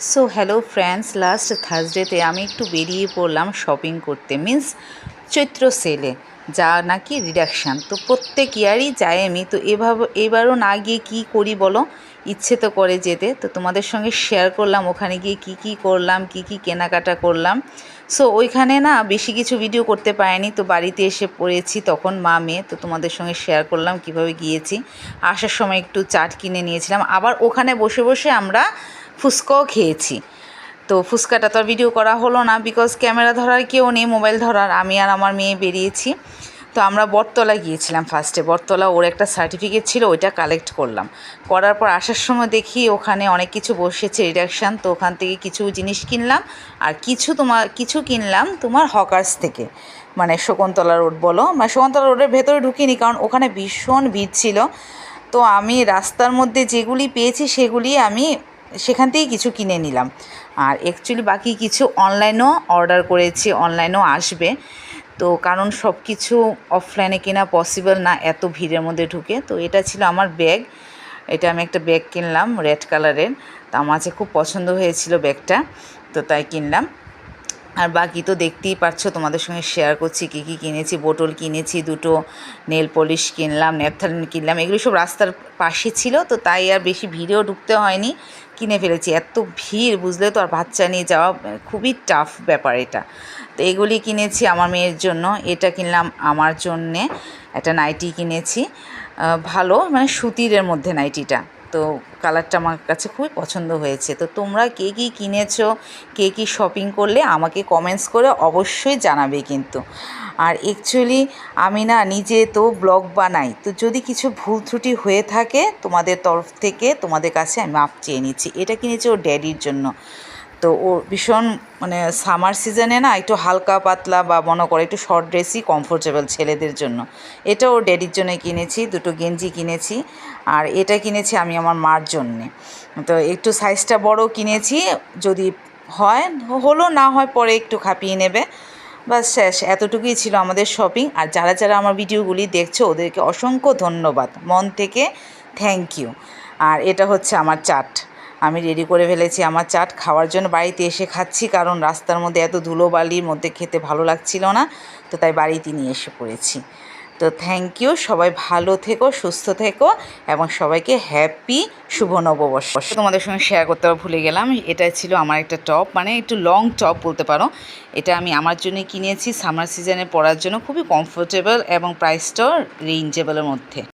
So hello friends last থার্সডেতে আমি একটু বেরিয়ে পড়লাম শপিং করতে মিন্স চৈত্র সেলে যা নাকি রিডাকশান তো প্রত্যেক ইয়ারই যাই আমি, তো এভাবে, এবারও না গিয়ে কী করি বলো? ইচ্ছে তো করে যেতে, তো তোমাদের সঙ্গে শেয়ার করলাম, ওখানে গিয়ে কি কি করলাম, কি কি কেনাকাটা করলাম। সো ওইখানে না বেশি কিছু ভিডিও করতে পারিনি, তো বাড়িতে এসে পড়েছি, তখন মা মেয়ে, তো তোমাদের সঙ্গে শেয়ার করলাম কীভাবে গিয়েছি। আসার সময় একটু চাট কিনে নিয়েছিলাম, আবার ওখানে বসে বসে আমরা ফুচকাও খেয়েছি। তো ফুচকাটা তো আর ভিডিও করা হলো না বিকজ ক্যামেরা ধরার কেউ নেই মোবাইল ধরার। আমি আর আমার মেয়ে বেরিয়েছি। তো আমরা বটতলা গিয়েছিলাম ফার্স্টে বটতলা ওর একটা সার্টিফিকেট ছিল, ওইটা কালেক্ট করলাম। করার পর আসার সময় দেখি ওখানে অনেক কিছু বসেছে রিডাকশান তো ওখান থেকে কিছু জিনিস কিনলাম আর কিছু তোমার কিছু কিনলাম তোমার হকার্স থেকে। মানে শকুন্তলা রোড বলো। মানে শকুন্তলা রোডের ভেতরে ঢুকিনি কারণ ওখানে ভীষণ ভিড় ছিল। তো আমি রাস্তার মধ্যে যেগুলি পেয়েছি সেগুলি আমি সেখান থেকেই কিছু কিনে নিলাম। আর অ্যাকচুয়ালি বাকি কিছু অনলাইনও অর্ডার করেছি অনলাইনও আসবে। তো কারণ সব কিছু অফলাইনে কেনা পসিবল না, এত ভিড়ের মধ্যে ঢুকে। তো এটা ছিল আমার ব্যাগ এটা আমি একটা ব্যাগ কিনলাম রেড কালারের তা আমার খুব পছন্দ হয়েছিল ব্যাগটা তো তাই কিনলাম। আর বাকি তো দেখতেই পাচ্ছ তোমাদের সঙ্গে শেয়ার করছি, কী কী কিনেছি বোটল কিনেছি, দুটো নেল পলিশ কিনলাম ন্যাপথালিন কিনলাম, এগুলো সব রাস্তার পাশে ছিল, তো তাই আর বেশি ভিড়েও ঢুকতে হয়নি, কিনে ফেলেছি। এত ভিড়, বুঝলে তো, আর বাচ্চা নিয়ে যাওয়া খুবই টাফ ব্যাপার এটা। তো এগুলি কিনেছি আমার মেয়ের জন্য, এটা কিনলাম আমার জন্যে, একটা নাইটি কিনেছি ভালো মানে সুতিরের মধ্যে নাইটিটা তো কালারটা আমার কাছে খুবই পছন্দ হয়েছে। তো তোমরা কে কী কিনেছো, কে কী শপিং করলে আমাকে কমেন্টস করে অবশ্যই জানাবে কিন্তু। আর অ্যাকচুয়ালি আমি না নিজে তো ব্লগ বানাই, তো যদি কিছু ভুল ত্রুটি হয়ে থাকে তোমাদের তরফ থেকে, তোমাদের কাছে আমি মাপ চেয়ে নিচ্ছি। এটা কিনেছি ও ড্যাডির জন্য। তো ও ভীষণ মানে সামার সিজনে না একটু হালকা পাতলা বা মনে করে একটু শর্ট ড্রেসই কমফোর্টেবল ছেলেদের জন্য। এটা ওর ড্যাডির জন্য কিনেছি, দুটো গেঞ্জি কিনেছি আর এটা কিনেছি আমি আমার মার জন্যে। তো একটু সাইজটা বড় কিনেছি, যদি হয়, হলো না হয় পরে একটু খাপিয়ে নেবে। বাস শেষ, এতটুকুই ছিল আমাদের শপিং আর যারা যারা আমার ভিডিওগুলি দেখছ, ওদেরকে অসংখ্য ধন্যবাদ। মন থেকে থ্যাংক ইউ আর এটা হচ্ছে আমার চাট আমি রেডি করে ফেলেছি আমার চাট খাওয়ার জন্য। বাড়িতে এসে খাচ্ছি কারণ রাস্তার মধ্যে এত ধুলোবালির মধ্যে খেতে ভালো লাগছিল না, তো তাই বাড়িতে নিয়ে এসে পড়েছি। তো থ্যাংক ইউ সবাই ভালো থেকো, সুস্থ থেকো এবং সবাইকে হ্যাপি শুভ নববর্ষ। তোমাদের সঙ্গে শেয়ার করতে ভুলে গেলাম এটা ছিল আমার একটা টপ মানে একটু লং টপ বলতে পারো। এটা আমি আমার জন্য কিনেছি সামার সিজনে পরার জন্য খুবই কমফোর্টেবল এবং প্রাইসটাও রেঞ্জেবলের মধ্যে।